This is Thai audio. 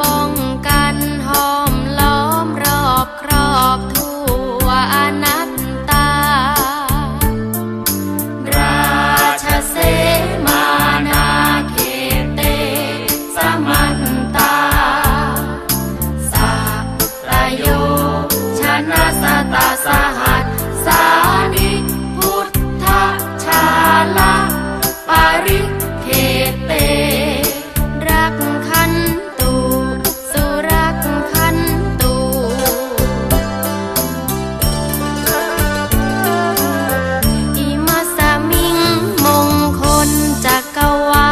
ป้องกันหอมล้อมรอบครอบทั่วอนัตตา ราชเสมานาเขเตสมันตา สัพโยชนะสตาสหา